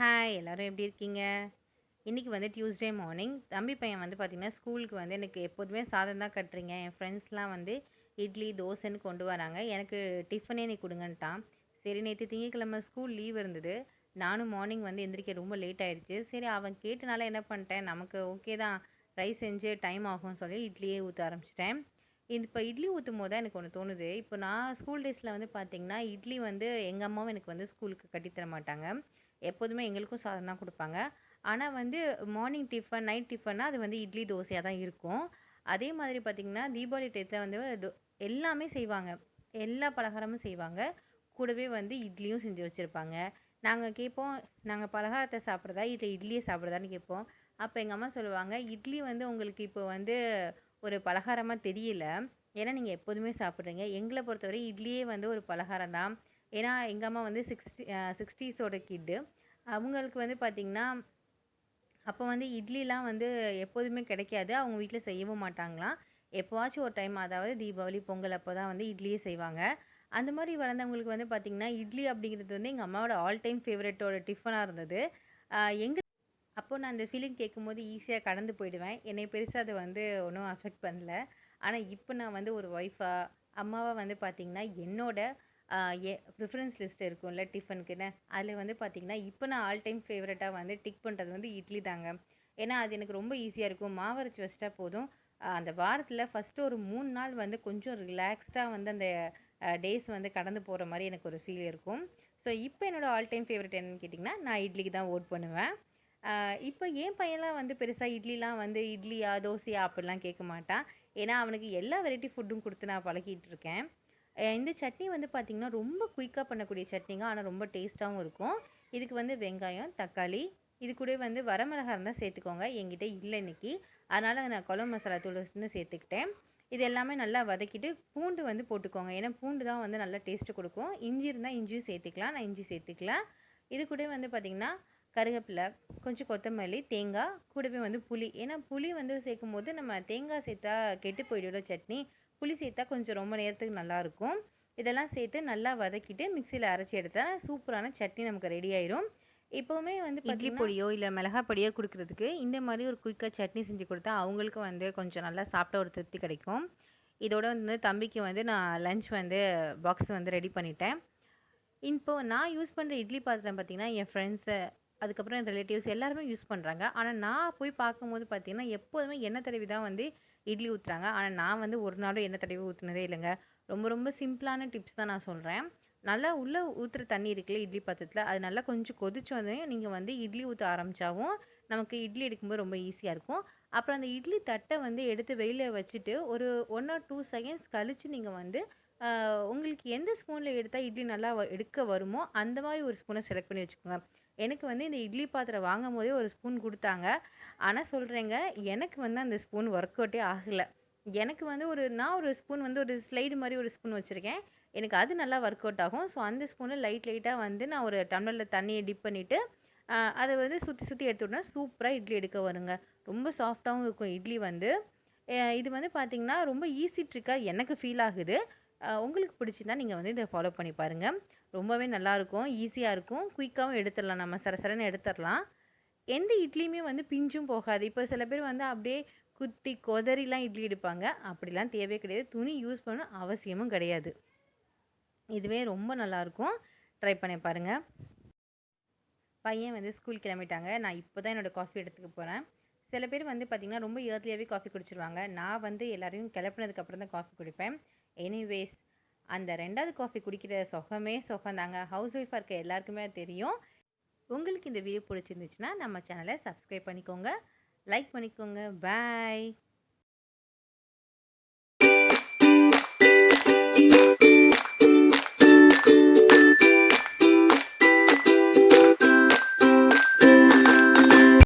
Hi எல்லோரும் எப்படி இருக்கீங்க? இன்றைக்கி வந்து டியூஸ்டே மார்னிங் தம்பி பையன் வந்து பார்த்திங்கன்னா ஸ்கூலுக்கு வந்து எனக்கு எப்போதுமே சாதம் தான் கட்டுறீங்க. என் ஃப்ரெண்ட்ஸ்லாம் வந்து இட்லி தோசைன்னு கொண்டு வராங்க. எனக்கு டிஃபனே நீ கொடுங்கன்ட்டான். சரி நேற்று திங்கக்கிழமை ஸ்கூல் லீவ் இருந்தது. நானும் மார்னிங் வந்து எந்திரிக்க ரொம்ப லேட் ஆகிடுச்சு சரி அவன் கேட்டனால என்ன பண்ணிட்டேன்? நமக்கு ஓகே தான். ரைஸ் செஞ்சு டைம் ஆகும்னு சொல்லி இட்லியே ஊற்ற ஆரம்பிச்சிட்டேன். இது இப்போ இட்லி ஊற்றும் போது தான் எனக்கு ஒன்று தோணுது. இப்போ நான் ஸ்கூல் டேஸில் வந்து பார்த்திங்கன்னா இட்லி வந்து எங்கள் அம்மாவும் எனக்கு வந்து ஸ்கூலுக்கு கட்டித்தர மாட்டாங்க. எப்போதுமே எங்களுக்கும் சாதம் தான் கொடுப்பாங்க. ஆனால் வந்து மார்னிங் டிஃபன் நைட் டிஃபன்னா அது வந்து இட்லி தோசையாக தான் இருக்கும். அதே மாதிரி பார்த்திங்கன்னா தீபாவளி டயத்தில் வந்து எல்லாமே செய்வாங்க. எல்லா பலகாரமும் செய்வாங்க. கூடவே வந்து இட்லியும் செஞ்சு வச்சுருப்பாங்க. நாங்கள் கேட்போம் நாங்கள் பலகாரத்தை சாப்பிட்றதா? இல்லை இட்லியை சாப்பிட்றதான்னு கேட்போம் அப்போ எங்கள் அம்மா சொல்லுவாங்க இட்லி வந்து உங்களுக்கு இப்போ வந்து ஒரு பலகாரமாக தெரியல. ஏன்னா நீங்கள் எப்போதுமே சாப்பிட்றீங்க. எங்களை பொறுத்தவரை இட்லியே வந்து ஒரு பலகாரம் தான். ஏன்னா எங்கள் அம்மா வந்து சிக்ஸ்டி சிக்ஸ்டீஸோட கிட்டு அவங்களுக்கு வந்து பார்த்திங்கன்னா அப்போ வந்து இட்லிலாம் வந்து எப்போதுமே கிடைக்காது. அவங்க வீட்டில் செய்யவும் மாட்டாங்களாம். எப்போவாச்சும் ஒரு டைம் அதாவது தீபாவளி பொங்கல் அப்போ தான் வந்து இட்லியே செய்வாங்க. அந்த மாதிரி வளர்ந்தவங்களுக்கு வந்து பார்த்திங்கன்னா இட்லி அப்படிங்கிறது வந்து எங்கள் அம்மாவோட ஆல் டைம் ஃபேவரட்டோட டிஃபனாக இருந்தது. எங்கள் அப்போது நான் அந்த ஃபீலிங் கேட்கும்போது ஈஸியாக கடந்து போயிடுவேன். என்னை பெருசாக அது வந்து ஒன்றும் அஃபெக்ட் பண்ணல. ஆனால் இப்போ நான் வந்து ஒரு ஒய்ஃபாக அம்மாவாக வந்து பார்த்திங்கன்னா என்னோட ஏ ப்ரிஃபரன்ஸ் லிஸ்ட் இருக்கும்ல டிஃபனுக்குன்னு அதில் வந்து பார்த்திங்கன்னா இப்போ நான் ஆல் டைம் ஃபேவரட்டாக வந்து டிக் பண்ணுறது வந்து இட்லி தாங்க. ஏன்னா அது எனக்கு ரொம்ப ஈஸியாக இருக்கும். மாவரைச்சி வச்சிட்டா போதும். அந்த வாரத்தில் ஃபஸ்ட்டு ஒரு மூணு நாள் வந்து கொஞ்சம் ரிலாக்ஸ்டாக வந்து அந்த டேஸ் வந்து கடந்து போகிற மாதிரி எனக்கு ஒரு ஃபீல் இருக்கும். ஸோ இப்போ என்னோடய ஆல் டைம் ஃபேவரட் என்னன்னு கேட்டிங்கன்னா நான் இட்லிக்கு தான் ஓட் பண்ணுவேன். இப்போ என் பையன்லாம் வந்து பெருசாக இட்லிலாம் வந்து இட்லியா தோசையா அப்படிலாம் கேட்க மாட்டான். ஏன்னா அவனுக்கு எல்லா வெரைட்டி ஃபுட்டும் கொடுத்து நான் பழகிட்டு இருக்கேன். இந்த சட்னி வந்து பார்த்திங்கன்னா ரொம்ப குயிக்காக பண்ணக்கூடிய சட்னிங்க. ஆனால் ரொம்ப டேஸ்ட்டாகவும் இருக்கும். இதுக்கு வந்து வெங்காயம் தக்காளி இது கூட வந்து வரமிளகா இருந்தால் சேர்த்துக்கோங்க. என்கிட்ட இல்லை இன்றைக்கி அதனால் நான் குழம்பு மசாலா தூள் வந்து சேர்த்துக்கிட்டேன். இது எல்லாமே நல்லா வதக்கிட்டு பூண்டு வந்து போட்டுக்கோங்க. ஏன்னா பூண்டு தான் வந்து நல்லா டேஸ்ட்டு கொடுக்கும். இஞ்சி இருந்தால் இஞ்சியும் சேர்த்துக்கலாம். நான் இஞ்சி சேர்த்துக்கலாம் இது கூட வந்து பார்த்திங்கன்னா கருவேப்பிலை கொஞ்சம் கொத்தமல்லி தேங்காய் கூடவே வந்து புளி. ஏன்னா புளி வந்து சேர்க்கும் போது நம்ம தேங்காய் சேர்த்தா கெட்டு போயிடும்ல சட்னி. புளி சேர்த்தா கொஞ்சம் ரொம்ப நேரத்துக்கு நல்லாயிருக்கும் இதெல்லாம் சேர்த்து நல்லா வதக்கிட்டு மிக்சியில் அரைச்சி எடுத்தால் சூப்பரான சட்னி நமக்கு ரெடி ஆயிரும். இப்போவுமே வந்து இட்லி பொடியோ இல்லை மிளகா பொடியோ கொடுக்குறதுக்கு இந்த மாதிரி ஒரு குயிக்காக சட்னி செஞ்சு கொடுத்தா அவங்களுக்கு வந்து கொஞ்சம் நல்லா சாப்பிட்ட ஒரு திருப்தி கிடைக்கும். இதோட வந்து தம்பிக்கு வந்து நான் லஞ்ச் வந்து பாக்ஸ் வந்து ரெடி பண்ணிட்டேன். இப்போது நான் யூஸ் பண்ணுற இட்லி பாத்திரம் பார்த்திங்கன்னா என் ஃப்ரெண்ட்ஸு அதுக்கப்புறம் என் ரிலேட்டிவ்ஸ் எல்லாருமே யூஸ் பண்ணுறாங்க ஆனால் நான் போய் பார்க்கும்போது பார்த்திங்கன்னா எப்போதுமே எண்ணெய் தடவி தான் வந்து இட்லி ஊற்றுறாங்க ஆனால் நான் வந்து ஒரு நாளும் எண்ணெய் தடவி ஊற்றுனதே இல்லைங்க. ரொம்ப ரொம்ப சிம்பிளான டிப்ஸ் தான் நான் சொல்கிறேன் நல்லா உள்ளே ஊற்றுற தண்ணி இருக்குல்ல இட்லி பாத்திரத்தில் அது நல்லா கொஞ்சம் கொதிச்சோதையும் நீங்கள் வந்து இட்லி ஊற்ற ஆரம்பித்தாவும் நமக்கு இட்லி எடுக்கும்போது ரொம்ப ஈஸியாக இருக்கும். அப்புறம் அந்த இட்லி தட்டை வந்து எடுத்து வெளியில் வச்சுட்டு ஒரு ஒன் ஆர் டூ செகண்ட்ஸ் கழித்து நீங்கள் வந்து உங்களுக்கு எந்த ஸ்பூனில் எடுத்தால் இட்லி நல்லா எடுக்க வருமோ அந்த மாதிரி ஒரு ஸ்பூனை செலக்ட் பண்ணி வச்சுக்கோங்க. எனக்கு வந்து இந்த இட்லி பாத்திரம் வாங்கும் போதே ஒரு ஸ்பூன் கொடுத்தாங்க. ஆனால் சொல்கிறேங்க எனக்கு வந்து அந்த ஸ்பூன் ஒர்க் அவுட்டே ஆகலை. எனக்கு வந்து ஒரு நான் ஒரு ஸ்பூன் வந்து ஒரு ஸ்லைடு மாதிரி ஒரு ஸ்பூன் வச்சுருக்கேன். எனக்கு அது நல்லா ஒர்க் அவுட் ஆகும். ஸோ அந்த ஸ்பூனில் லைட் லைட்டாக வந்து நான் ஒரு டம்ளரில் தண்ணியை டிப் பண்ணிவிட்டு அதை வந்து சுற்றி சுற்றி எடுத்துவிட்டா சூப்பராக இட்லி எடுக்க வருங்க. ரொம்ப சாஃப்டாகவும் இருக்கும் இட்லி வந்து. இது வந்து பார்த்திங்கன்னா ரொம்ப ஈஸி ட்ரிக்காக எனக்கு ஃபீல் ஆகுது. உங்களுக்கு பிடிச்சிருந்தா நீங்கள் வந்து இதை ஃபாலோ பண்ணி பாருங்கள் ரொம்பவே நல்லாயிருக்கும் ஈஸியாக இருக்கும். குயிக்காகவும் எடுத்துடலாம். நம்ம சரசரன்னு எடுத்துடலாம். எந்த இட்லியுமே வந்து பிஞ்சும் போகாது. இப்போ சில பேர் வந்து அப்படியே குத்தி கொதறிலாம் இட்லி எடுப்பாங்க. அப்படிலாம் தேவையே கிடையாது. துணி யூஸ் பண்ண அவசியமும் கிடையாது. இதுவே ரொம்ப நல்லாயிருக்கும் ட்ரை பண்ணி பாருங்கள் பையன் வந்து ஸ்கூல் கிளம்பிட்டாங்க. நான் இப்போ தான் என்னோடய காஃபி எடுத்துக்க போகிறேன் சில பேர் வந்து பார்த்திங்கன்னா ரொம்ப இயர்லியாகவே காஃபி குடிச்சிருவாங்க. நான் வந்து எல்லோரையும் கிளப்பினதுக்கப்புறம் தான் காஃபி குடிப்பேன். எனிவேஸ் அந்த ரெண்டாவது காஃபி குடிக்கிற சுகமே சொகம் தாங்க ஹவுஸ் ஒய்ஃபாக இருக்க எல்லாருக்குமே தெரியும். உங்களுக்கு இந்த வீடியோ பிடிச்சிருந்துச்சுன்னா நம்ம சேனலை சப்ஸ்கிரைப் பண்ணிக்கோங்க. லைக் பண்ணிக்கோங்க. பாய்